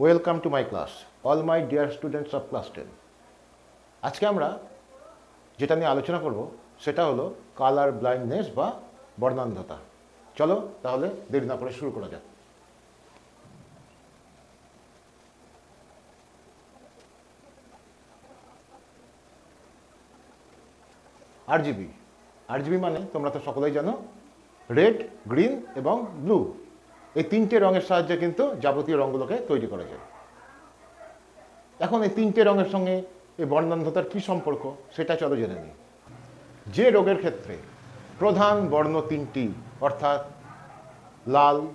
Welcome to my class all my dear students of class ten আজকে আমরা যেটা নিয়ে আলোচনা করব, সেটা হলো কালার ব্লাইন্ডনেস বা বর্ণান্ধতা। চলো তাহলে দেরি না করে শুরু করা যাক। আরজিবি আরজিবি মানে তোমরা তো সকলেই জানো রেড গ্রিন এবং ব্লু এই তিনটে রঙের সাহায্যে কিন্তু যাবতীয় রঙগুলোকে তৈরি করা যায়। এখন এই তিনটে রঙের সঙ্গে এই বর্ণান্ধতার কী সম্পর্ক সেটা চলো জেনে নিই। যে রোগের ক্ষেত্রে প্রধান বর্ণ তিনটি, অর্থাৎ লাল,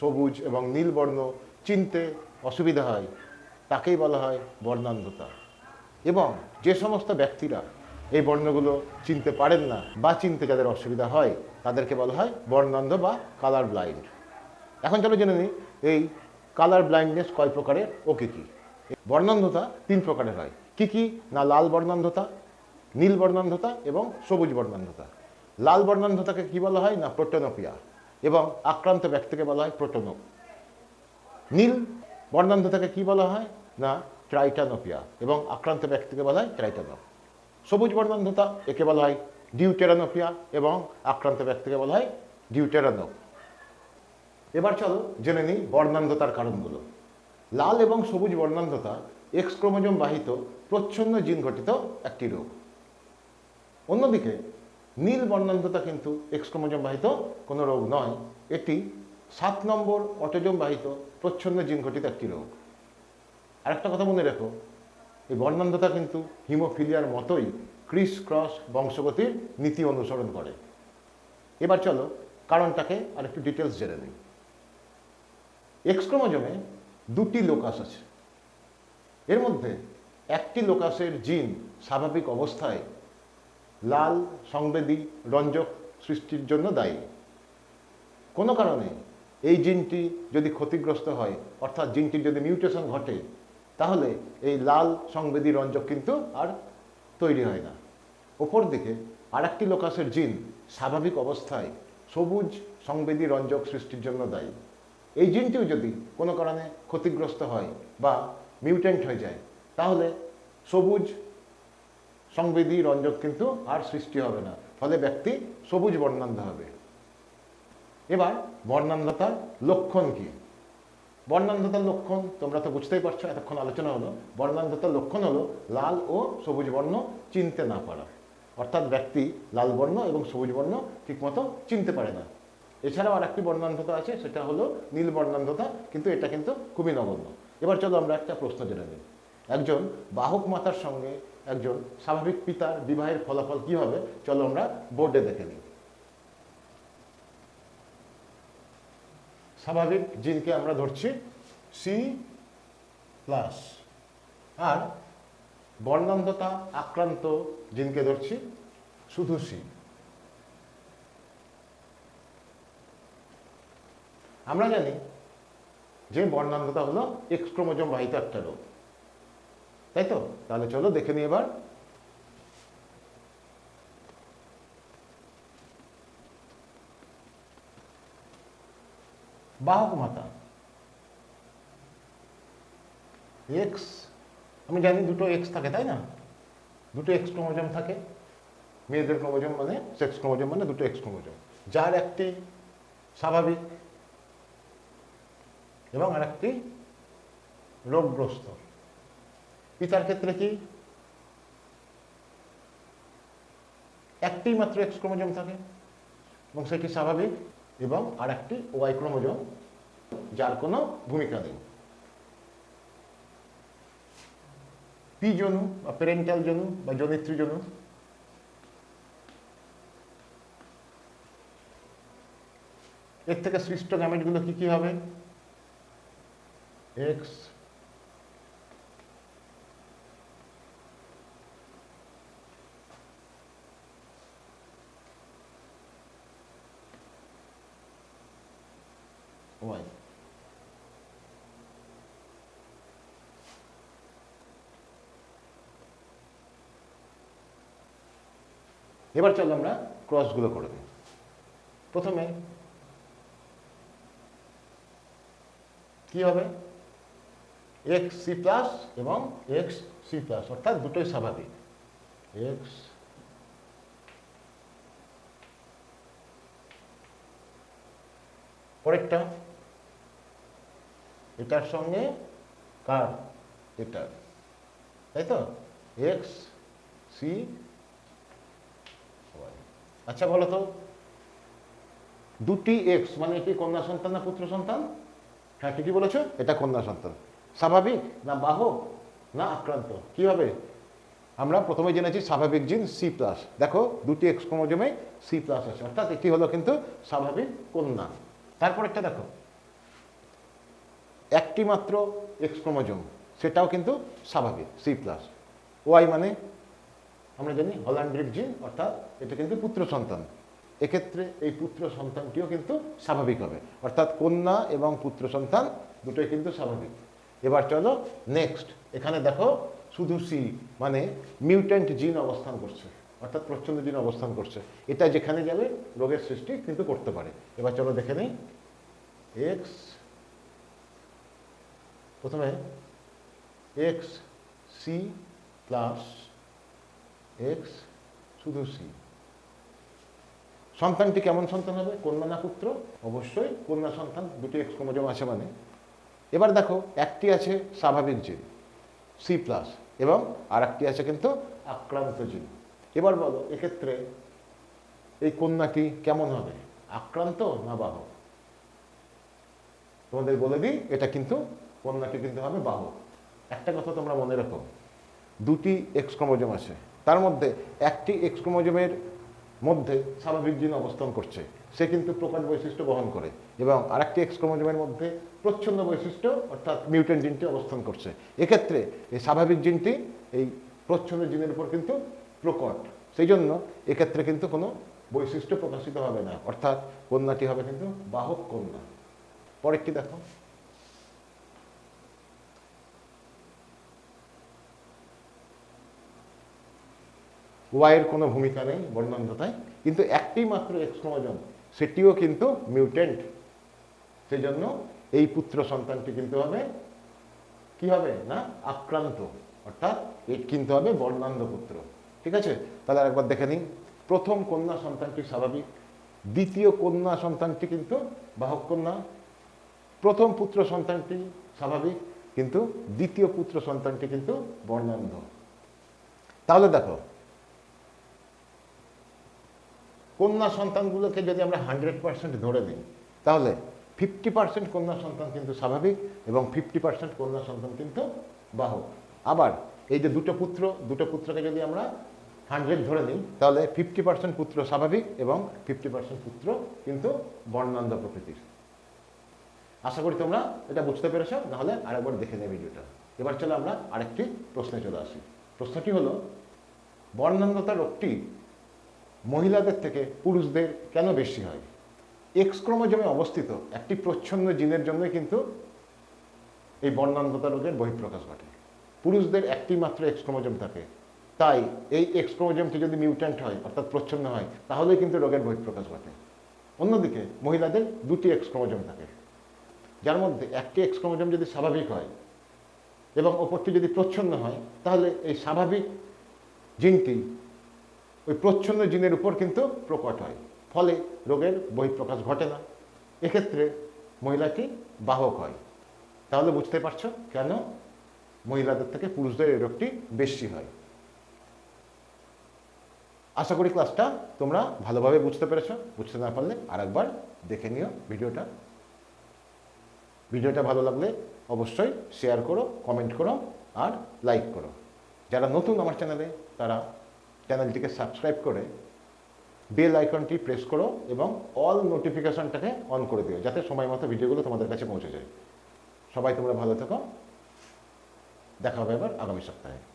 সবুজ এবং নীল বর্ণ চিনতে অসুবিধা হয়, তাকেই বলা হয় বর্ণান্ধতা। এবং যে সমস্ত ব্যক্তিরা এই বর্ণগুলো চিনতে পারেন না বা চিনতে যাদের অসুবিধা হয়, তাদেরকে বলা হয় বর্ণান্ধ বা কালার ব্লাইন্ড। এখন চলো জেনে নিই, এই কালার ব্লাইন্ডনেস কয় প্রকারের ও কী? কী বর্ণান্ধতা তিন প্রকারের হয়। কী কী? না, লাল বর্ণান্ধতা, নীল বর্ণান্ধতা এবং সবুজ বর্ণান্ধতা। লাল বর্ণান্ধতাকে কী বলা হয়? না, প্রোটোনোপিয়া এবং আক্রান্ত ব্যক্তিকে বলা হয় প্রোটোনোপ। নীল বর্ণান্ধতাকে কী বলা হয়? না, ট্রাইটানোপিয়া এবং আক্রান্ত ব্যক্তিকে বলা হয় ট্রাইটানোপ। সবুজ বর্ণান্ধতা, একে বলা হয় ডিউটেরানোপিয়া এবং আক্রান্ত ব্যক্তিকে বলা হয় ডিউটেরানোপ। এবার চলো জেনে নিই বর্ণান্ধতার কারণগুলো। লাল এবং সবুজ বর্ণান্ধতা এক্স ক্রোমোজোম বাহিত প্রচ্ছন্ন জিন ঘটিত একটি রোগ। অন্যদিকে, নীল বর্ণান্ধতা কিন্তু এক্স ক্রোমোজোম বাহিত কোনো রোগ নয়, এটি সাত নম্বর অটোজোম বাহিত প্রচ্ছন্ন জিন ঘটিত একটি রোগ। আরেকটা কথা মনে রেখো, এই বর্ণান্ধতা কিন্তু হিমোফিলিয়ার মতোই ক্রিস ক্রস বংশগতির নীতি অনুসরণ করে। এবার চলো কারণটাকে আর একটু ডিটেলস জেনে নিই। এক্স ক্রোমোজোমে দুটি লোকাস আছে। এর মধ্যে একটি লোকাসের জিন স্বাভাবিক অবস্থায় লাল, সংবেদী, রঞ্জক সৃষ্টির জন্য দায়ী। কোনো কারণে এই জিনটি যদি ক্ষতিগ্রস্ত হয়, অর্থাৎ জিনটির যদি মিউটেশন ঘটে, তাহলে এই লাল, সংবেদী, রঞ্জক কিন্তু আর তৈরি হয় না। ওপর দিকে আরেকটি লোকাসের জিন স্বাভাবিক অবস্থায় সবুজ, সংবেদী, রঞ্জক সৃষ্টির জন্য দায়ী। এই জিনটিও যদি কোনো কারণে ক্ষতিগ্রস্ত হয় বা মিউটেন্ট হয়ে যায়, তাহলে সবুজ সংবেদী রঞ্জক কিন্তু আর সৃষ্টি হবে না। ফলে ব্যক্তি সবুজ বর্ণান্ধ হবে। এবার বর্ণান্ধতার লক্ষণ কি? বর্ণান্ধতার লক্ষণ তোমরা তো বুঝতেই পারছ, এতক্ষণ আলোচনা হলো। বর্ণান্ধতার লক্ষণ হলো লাল ও সবুজ বর্ণ চিনতে না পারা। অর্থাৎ ব্যক্তি লাল বর্ণ এবং সবুজ বর্ণ ঠিকমতো চিনতে পারে না। এছাড়াও আর একটি বর্ণান্ধতা আছে, সেটা হলো নীল বর্ণান্ধতা, কিন্তু এটা কিন্তু খুবই নগণ্য। এবার চলো আমরা একটা প্রশ্ন জেনে নিই। একজন বাহক মাতার সঙ্গে একজন স্বাভাবিক পিতার বিবাহের ফলাফল কি হবে? চলো আমরা বোর্ডে দেখে নিই। স্বাভাবিক জিনকে আমরা ধরছি সি প্লাস আর বর্ণান্ধতা আক্রান্ত জিনকে ধরছি শুধু সি আমরা জানি যে বর্ণান্ধতা হলো এক্স ক্রোমোজোম বাহিত একটা রোগ। তাই তো? তাহলে চলো দেখে নিই এবার। বাহক মাতা এক্স আমি জানি দুটো এক্স থাকে, তাই না? দুটো এক্স ক্রোমোজোম থাকে। মেয়েদের ক্রোমোজোম মানে সেক্স ক্রোমোজোম মানে দুটো এক্স ক্রোমোজোম। যার একটি স্বাভাবিক এবং আরেকটি রোগগ্রস্ত পিতার ক্ষেত্রে কি? একটি মাত্র এক্স ক্রোমোজোম থাকে, এবং সেটি স্বাভাবিক? এবং আর একটি ওয়াই ক্রোমোজোম, যার কোনো ভূমিকা নেই। পি জনু বা পেরেন্টাল জনু বা জনিত্রী জনু এর থেকে সৃষ্ট গ্যামেটগুলো কি কি হবে? এক্স ওয়াই এবার চলো আমরা ক্রসগুলো করে দিই। প্রথমে কি হবে? এক্স সি প্লাস এবং এক্স সি প্লাস অর্থাৎ দুটোই স্বাভাবিক। এক্স পরেরটা, এটার সঙ্গে কার? এটার। তাই তো? এক্স সি আচ্ছা বলো তো। দুটি এক্স মানে কি কন্যা সন্তান না পুত্র সন্তান? হ্যাঁ ঠিকই বলেছ, এটা কন্যা সন্তান। স্বাভাবিক না বাহক না আক্রান্ত? কি হবে আমরা প্রথমে জেনেছি স্বাভাবিক জিন সি প্লাস দেখো, দুটি এক্স ক্রোমোজোমে সি প্লাস আছে। অর্থাৎ এটি হলো কিন্তু স্বাভাবিক কন্যা। তারপর একটা দেখো। একটি মাত্র এক্স ক্রোমোজোম, সেটাও কিন্তু স্বাভাবিক সি প্লাস ওয়াই মানে? আমরা জানি হল্যান্ড্রিক জিন, অর্থাৎ এটা কিন্তু পুত্র সন্তান। এক্ষেত্রে এই পুত্র সন্তানটিও কিন্তু স্বাভাবিক হবে। অর্থাৎ কন্যা এবং পুত্র সন্তান দুটোই কিন্তু স্বাভাবিক। এবার চলো নেক্সট এখানে দেখো শুধু সি মানে মিউট্যান্ট জিন অবস্থান করছে, অর্থাৎ প্রচ্ছন্ন জিন অবস্থান করছে। এটা যেখানে যাবে রোগের সৃষ্টি কিন্তু করতে পারে। এবার চলো দেখে নেই। এক্স প্রথমে এক্স সি প্লাস এক্স শুধু সি সন্তানটি কেমন সন্তান হবে? কন্যা না পুত্র? অবশ্যই কন্যা সন্তান, দুটি এক্স ক্রোমোজোম আছে মানে। এবার দেখো, একটি আছে স্বাভাবিক জিন সি প্লাস এবং আর একটি আছে কিন্তু আক্রান্ত জিন। এবার বলো, এক্ষেত্রে এই কন্যাটি কেমন হবে? আক্রান্ত না বাহক? তোমাদের বলে দিই, এটা কিন্তু কন্যাটি কিন্তু হবে বাহক। একটা কথা তোমরা মনে রাখো, দুটি এক্স ক্রোমোজোম আছে। তার মধ্যে একটি এক্স ক্রোমোজোমের মধ্যে স্বাভাবিক জিন অবস্থান করছে। সে কিন্তু প্রকাট বৈশিষ্ট্য বহন করে এবং আরেকটি এক্স ক্রোমোজোমের মধ্যে প্রচ্ছন্ন বৈশিষ্ট্য অর্থাৎ মিউটেন্ট জিনটি অবস্থান করছে। এক্ষেত্রে এই স্বাভাবিক জিনটি এই প্রচ্ছন্ন জিনের উপর কিন্তু প্রকট। সেই জন্য এক্ষেত্রে কিন্তু কোনো বৈশিষ্ট্য প্রকাশিত হবে না। অর্থাৎ কন্যাটি হবে কিন্তু বাহক কন্যা। পরেরটি দেখো। ওয়াইয়ের কোনো ভূমিকা নেই বর্ণান্ধতায়, কিন্তু একটি মাত্র এক্স ক্রোমোজোম সেটিও কিন্তু মিউটেন্ট। সেই জন্য এই পুত্র সন্তানটি কিন্তু হবে কি হবে না? আক্রান্ত, অর্থাৎ এর কিন্তু হবে বর্ণান্ধ পুত্র। ঠিক আছে? তাহলে একবার দেখে নিন প্রথম কন্যা সন্তানটি স্বাভাবিক, দ্বিতীয় কন্যা সন্তানটি কিন্তু বাহক কন্যা। প্রথম পুত্র সন্তানটি স্বাভাবিক, কিন্তু দ্বিতীয় পুত্র সন্তানটি কিন্তু বর্ণান্ধ। তাহলে দেখো কন্যা সন্তানগুলোকে যদি আমরা হান্ড্রেড পার্সেন্ট ধরে নিই, তাহলে ফিফটি পার্সেন্ট কন্যা সন্তান কিন্তু স্বাভাবিক এবং ফিফটি পার্সেন্ট কন্যা সন্তান কিন্তু বাহক। আবার এই যে দুটো পুত্র, দুটো পুত্রকে যদি আমরা হান্ড্রেড ধরে নিই, তাহলে ফিফটি পার্সেন্ট পুত্র স্বাভাবিক এবং ফিফটি পার্সেন্ট পুত্র কিন্তু বর্ণান্ধ প্রকৃতির। আশা করি তোমরা এটা বুঝতে পেরেছ, নাহলে আরেকবার দেখে নেবে ভিডিওটা। এবার চলো আমরা আরেকটি প্রশ্নে চলে আসি। প্রশ্নটি হলো, বর্ণান্ধতা রোগটি মহিলাদের থেকে পুরুষদের কেন বেশি হয়? এক্স ক্রোমোজোমে অবস্থিত একটি প্রচ্ছন্ন জিনের জন্যই কিন্তু এই বর্ণান্ধতা রোগের বহিঃপ্রকাশ ঘটে। পুরুষদের একটি মাত্র এক্স ক্রোমোজোম থাকে। তাই এই এক্স ক্রোমোজোমটি যদি মিউট্যান্ট হয়, অর্থাৎ প্রচ্ছন্ন হয়, তাহলেই কিন্তু রোগের বহিঃপ্রকাশ ঘটে। অন্যদিকে মহিলাদের দুটি এক্স ক্রোমোজোম থাকে। যার মধ্যে একটি এক্স ক্রোমোজোম যদি স্বাভাবিক হয় এবং অপরটি যদি প্রচ্ছন্ন হয়, তাহলে এই স্বাভাবিক জিনটি ওই প্রচ্ছন্ন জিনের উপর কিন্তু প্রকট হয়। ফলে রোগের বহিঃপ্রকাশ ঘটে না। এক্ষেত্রে মহিলাটি বাহক হয়। তাহলে বুঝতে পারছ কেন মহিলাদের থেকে পুরুষদের এই রোগটি বেশি হয়। আশা করি ক্লাসটা তোমরা ভালোভাবে বুঝতে পেরেছ। বুঝতে না পারলে আরেকবার দেখে নিও ভিডিওটা। ভিডিওটা ভালো লাগলে অবশ্যই শেয়ার করো, কমেন্ট করো আর লাইক করো। যারা নতুন আমার চ্যানেলে, তারা চ্যানেলটিকে সাবস্ক্রাইব করে বেল আইকনটি প্রেস করো এবং অল নোটিফিকেশানটাকে অন করে দিও, যাতে সময় মতো ভিডিওগুলো তোমাদের কাছে পৌঁছে যায়। সবাই তোমরা ভালো থেকো। দেখা হবে আবার আগামী সপ্তাহে।